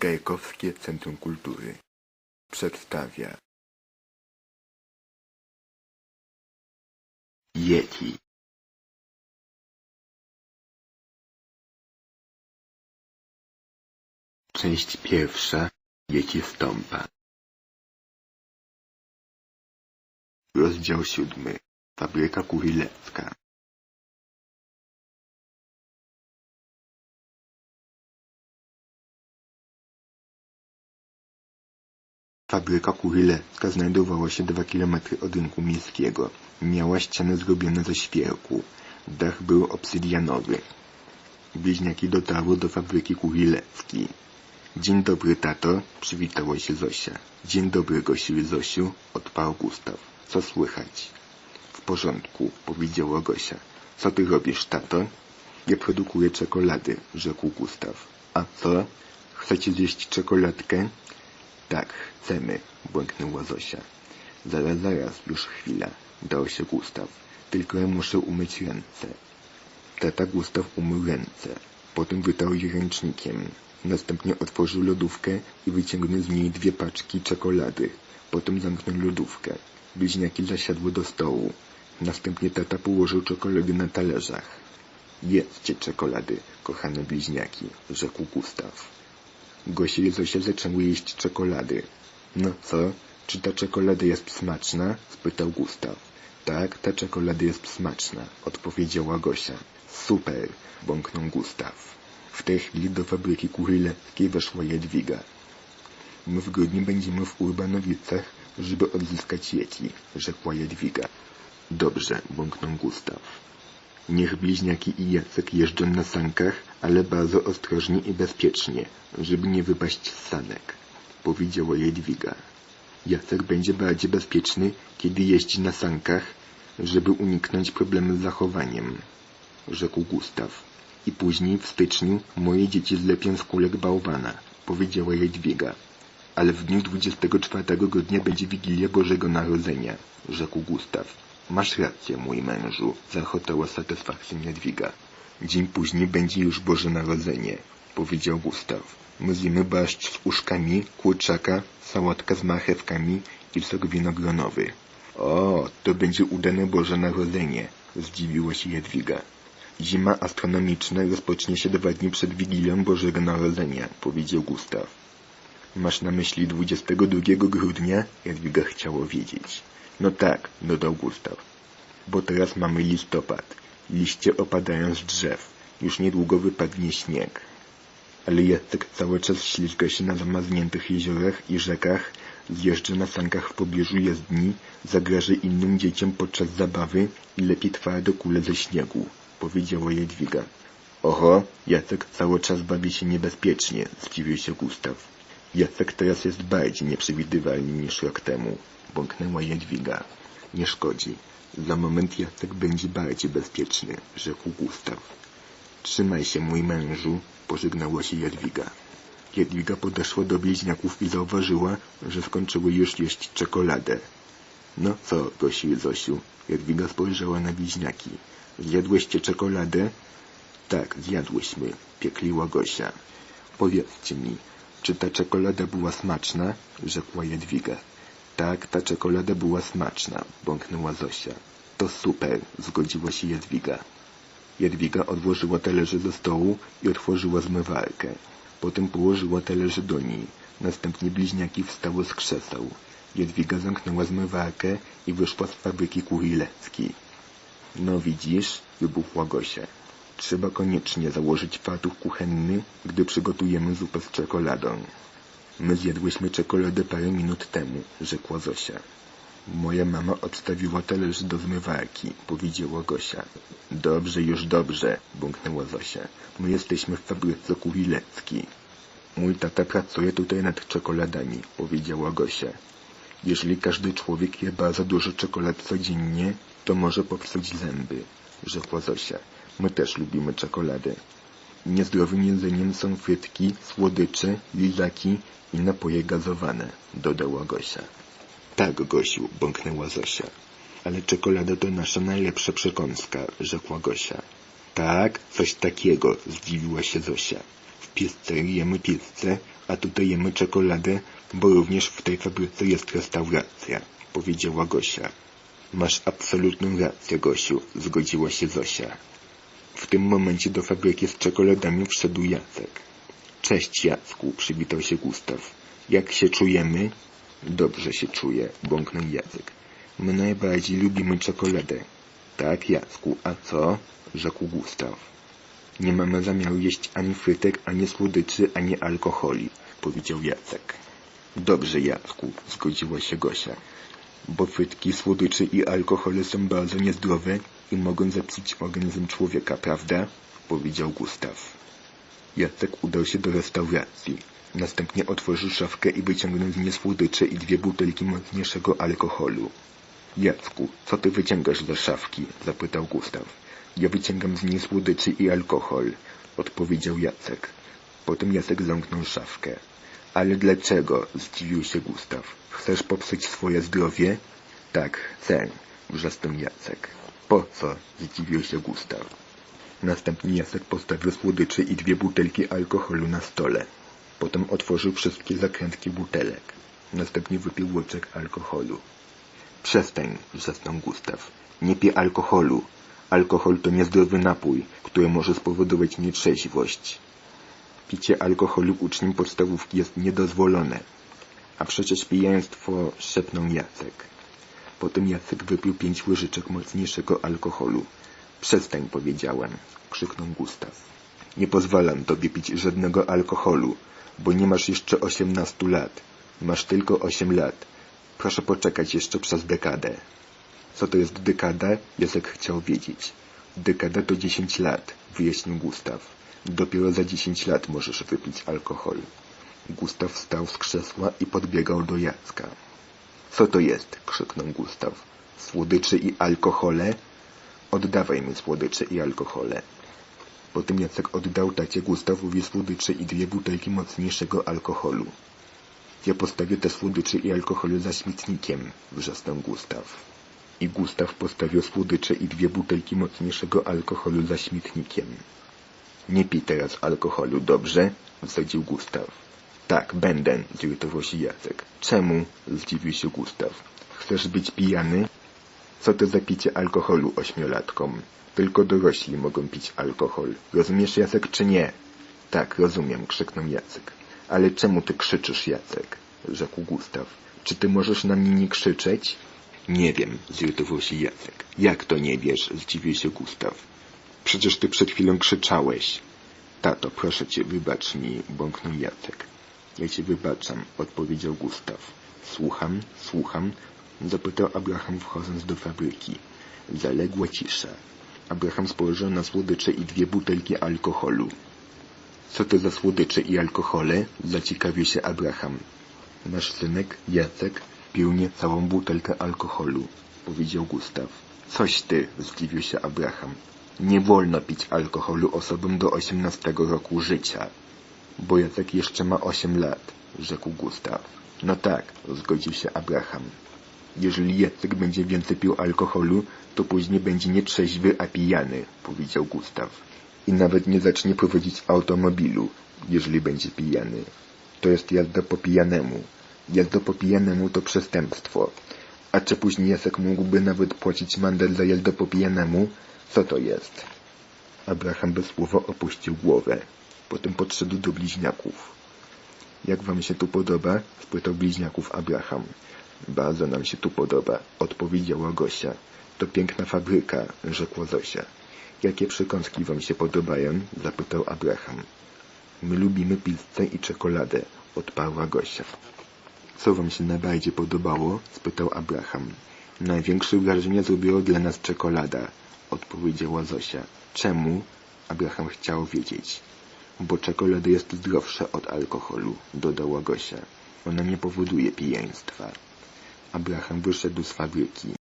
Gajkowskie Centrum Kultury. Przedstawia Yeti. Część pierwsza. Yeti stąpa Rozdział siódmy. Fabryka Kurilewska Fabryka Kurilewska znajdowała się dwa kilometry od rynku miejskiego. Miała ściany zrobione ze świerku. Dach był obsydianowy. Bliźniaki dotarły do fabryki Kurilewskiej. Dzień dobry, tato, przywitała się Zosia. Dzień dobry, Gosiu i Zosiu, odparł Gustaw. Co słychać? W porządku, powiedziała Gosia. Co ty robisz, tato? Ja produkuję czekolady, rzekł Gustaw. A co? Chcecie zjeść czekoladkę? Tak, chcemy, błęknęła Zosia. Zaraz, zaraz, już chwila, dał się Gustaw. Tylko ja muszę umyć ręce. Tata Gustaw umył ręce. Potem wytarł je ręcznikiem. Następnie otworzył lodówkę i wyciągnął z niej dwie paczki czekolady. Potem zamknął lodówkę. Bliźniaki zasiadły do stołu. Następnie tata położył czekolady na talerzach. Jedzcie czekolady, kochane bliźniaki, rzekł Gustaw. Gosia i Zosia zaczęły jeść czekolady. No co? Czy ta czekolada jest smaczna? spytał Gustaw. Tak, ta czekolada jest smaczna, odpowiedziała Gosia. Super, bąknął Gustaw. W tej chwili do fabryki kuryleckiej weszła Jadwiga. My w grudniu będziemy w Urbanowicach, żeby odzyskać Yeti, rzekła Jadwiga. Dobrze, bąknął Gustaw. Niech bliźniaki i Jacek jeżdżą na sankach, ale bardzo ostrożnie i bezpiecznie, żeby nie wypaść z sanek, powiedziała Jadwiga. Jacek będzie bardziej bezpieczny, kiedy jeździ na sankach, żeby uniknąć problemu z zachowaniem, rzekł Gustaw. I później w styczniu moje dzieci zlepią z kulek bałwana, powiedziała Jadwiga. Ale w dniu 24 grudnia będzie Wigilia Bożego Narodzenia, rzekł Gustaw. Masz rację, mój mężu, zachotała satysfakcją Jadwiga. Dzień później będzie już Boże Narodzenie, powiedział Gustaw. My zjemy barszcz z uszkami, kurczaka, sałatka z marchewkami i sok winogronowy. O, to będzie udane Boże Narodzenie, zdziwiła się Jadwiga. Zima astronomiczna rozpocznie się dwa dni przed Wigilią Bożego Narodzenia, powiedział Gustaw. Masz na myśli 22 grudnia? Jadwiga chciała wiedzieć. No tak, dodał Gustaw. Bo teraz mamy listopad. Liście opadają z drzew. Już niedługo wypadnie śnieg. Ale Jacek cały czas ślizga się na zamarzniętych jeziorach i rzekach, zjeżdża na sankach w pobliżu jezdni, zagraża innym dzieciom podczas zabawy i lepi twardo kule ze śniegu, powiedziała Jadwiga. Oho, Jacek cały czas bawi się niebezpiecznie, zdziwił się Gustaw. Jacek teraz jest bardziej nieprzewidywalny niż rok temu bąknęła Jadwiga. Nie szkodzi. Za moment Jacek będzie bardziej bezpieczny, rzekł Gustaw. Trzymaj się, mój mężu, pożegnała się Jadwiga. Jadwiga podeszła do bliźniaków i zauważyła, że skończyły już jeść czekoladę. No co, i Zosiu? Jadwiga spojrzała na bliźniaki. Zjadłyście czekoladę? Tak, zjadłyśmy, piekliła Gosia. Powiedzcie mi, czy ta czekolada była smaczna? rzekła Jadwiga. Tak, ta czekolada była smaczna, bąknęła Zosia. To super, zgodziła się Jadwiga. Jadwiga odłożyła talerze do stołu i otworzyła zmywarkę. Potem położyła talerze do niej. Następnie bliźniaki wstały z krzeseł. Jadwiga zamknęła zmywarkę i wyszła z fabryki kurileckiej. No widzisz, wybuchła Gosia. Trzeba koniecznie założyć fartuch kuchenny, gdy przygotujemy zupę z czekoladą. My zjadłyśmy czekoladę parę minut temu, rzekła Zosia. Moja mama odstawiła talerz do zmywarki, powiedziała Gosia. Dobrze, już dobrze, bąknęła Zosia. My jesteśmy w fabryce Kuwileckiej. Mój tata pracuje tutaj nad czekoladami, powiedziała Gosia. Jeżeli każdy człowiek je bardzo dużo czekolad codziennie, to może popsuć zęby, rzekła Zosia. My też lubimy czekoladę. Niezdrowym jedzeniem są frytki, słodycze, lizaki i napoje gazowane, dodała Gosia. Tak, Gosiu, bąknęła Zosia. Ale czekolada to nasza najlepsza przekąska, rzekła Gosia. Tak, coś takiego, zdziwiła się Zosia. W pizzerii jemy pizzę, A tutaj jemy czekoladę, bo również w tej fabryce jest restauracja, powiedziała Gosia. Masz absolutną rację, Gosiu, zgodziła się Zosia. W tym momencie do fabryki z czekoladami wszedł Jacek. Cześć Jacku, przywitał się Gustaw. Jak się czujemy? Dobrze się czuję, bąknął Jacek. My najbardziej lubimy czekoladę. Tak, Jacku, a co? rzekł Gustaw. Nie mamy zamiaru jeść ani frytek, ani słodyczy, ani alkoholi, powiedział Jacek. Dobrze, Jacku, zgodziła się Gosia. Bo frytki, słodycze i alkohole są bardzo niezdrowe i mogą zepsuć organizm człowieka, prawda? powiedział Gustaw. Jacek udał się do restauracji. Następnie otworzył szafkę i wyciągnął z niej słodycze i dwie butelki mocniejszego alkoholu. Jacku, co ty wyciągasz ze szafki? zapytał Gustaw. Ja wyciągam z niej słodyczy i alkohol, odpowiedział Jacek. Potem Jacek zamknął szafkę. Ale dlaczego? zdziwił się Gustaw. Chcesz popsuć swoje zdrowie? Tak, chcę, wrzasnął Jacek. Po co? zdziwił się Gustaw. Następnie Jacek postawił słodyczy i dwie butelki alkoholu na stole. Potem otworzył wszystkie zakrętki butelek. Następnie wypił łyczek alkoholu. Przestań, wrzasnął Gustaw. Nie pij alkoholu. Alkohol to niezdrowy napój, który może spowodować nietrzeźwość. Picie alkoholu uczniem podstawówki jest niedozwolone. A przecież pijaństwo szepnął Jacek. Potem Jacek wypił pięć łyżeczek mocniejszego alkoholu. Przestań, powiedziałem, krzyknął Gustaw. Nie pozwalam tobie pić żadnego alkoholu, bo nie masz jeszcze osiemnastu lat. Masz tylko osiem lat. Proszę poczekać jeszcze przez dekadę. Co to jest dekada? Jacek chciał wiedzieć. Dekada to dziesięć lat, wyjaśnił Gustaw. Dopiero za dziesięć lat możesz wypić alkohol. Gustaw wstał z krzesła i podbiegał do Jacka. Co to jest? krzyknął Gustaw. Słodycze i alkohole? Oddawaj mi słodycze i alkohole. Potem Jacek oddał tacie Gustawowi słodycze i dwie butelki mocniejszego alkoholu. Ja postawię te słodycze i alkohole za śmietnikiem, wrzasnął Gustaw. I Gustaw postawił słodycze i dwie butelki mocniejszego alkoholu za śmietnikiem. Nie pij teraz alkoholu, dobrze? Wsadził Gustaw. Tak, będę, zirytował się Jacek. Czemu? Zdziwił się Gustaw. Chcesz być pijany? Co to za picie alkoholu ośmiolatkom? Tylko dorośli mogą pić alkohol. Rozumiesz, Jacek, czy nie? Tak, rozumiem, krzyknął Jacek. Ale czemu ty krzyczysz, Jacek? rzekł Gustaw. Czy ty możesz na mnie nie krzyczeć? Nie wiem, zirytował się Jacek. Jak to nie wiesz? Zdziwił się Gustaw. Przecież ty przed chwilą krzyczałeś. Tato, proszę cię, wybacz mi, bąknął Jacek. Ja cię wybaczam, odpowiedział Gustaw. Słucham, słucham, zapytał Abraham wchodząc do fabryki. Zaległa cisza. Abraham spojrzał na słodycze i dwie butelki alkoholu. Co to za słodycze i alkohole? Zaciekawił się Abraham. Nasz synek, Jacek, pił nie całą butelkę alkoholu, powiedział Gustaw. Coś ty, zdziwił się Abraham. Nie wolno pić alkoholu osobom do osiemnastego roku życia. Bo Jacek jeszcze ma osiem lat, rzekł Gustaw. No tak, zgodził się Abraham. Jeżeli Jacek będzie więcej pił alkoholu, to później będzie nie trzeźwy, a pijany, powiedział Gustaw. I nawet nie zacznie prowadzić automobilu, jeżeli będzie pijany. To jest jazda po pijanemu. Jazda po pijanemu to przestępstwo. A czy później Jacek mógłby nawet płacić mandat za jazdę po pijanemu? Co to jest? Abraham bez słowa opuścił głowę. Potem podszedł do bliźniaków. Jak wam się tu podoba? spytał bliźniaków Abraham. Bardzo nam się tu podoba, odpowiedziała Gosia. To piękna fabryka, rzekła Zosia. Jakie przekąski wam się podobają? zapytał Abraham. My lubimy pizzę i czekoladę, odparła Gosia. Co wam się najbardziej podobało? spytał Abraham. Największe wrażenie zrobiła dla nas czekolada, odpowiedziała Zosia. Czemu? Abraham chciał wiedzieć. Bo czekolada jest zdrowsza od alkoholu, dodała Gosia. Ona nie powoduje pijaństwa. Abraham wyszedł z fabryki.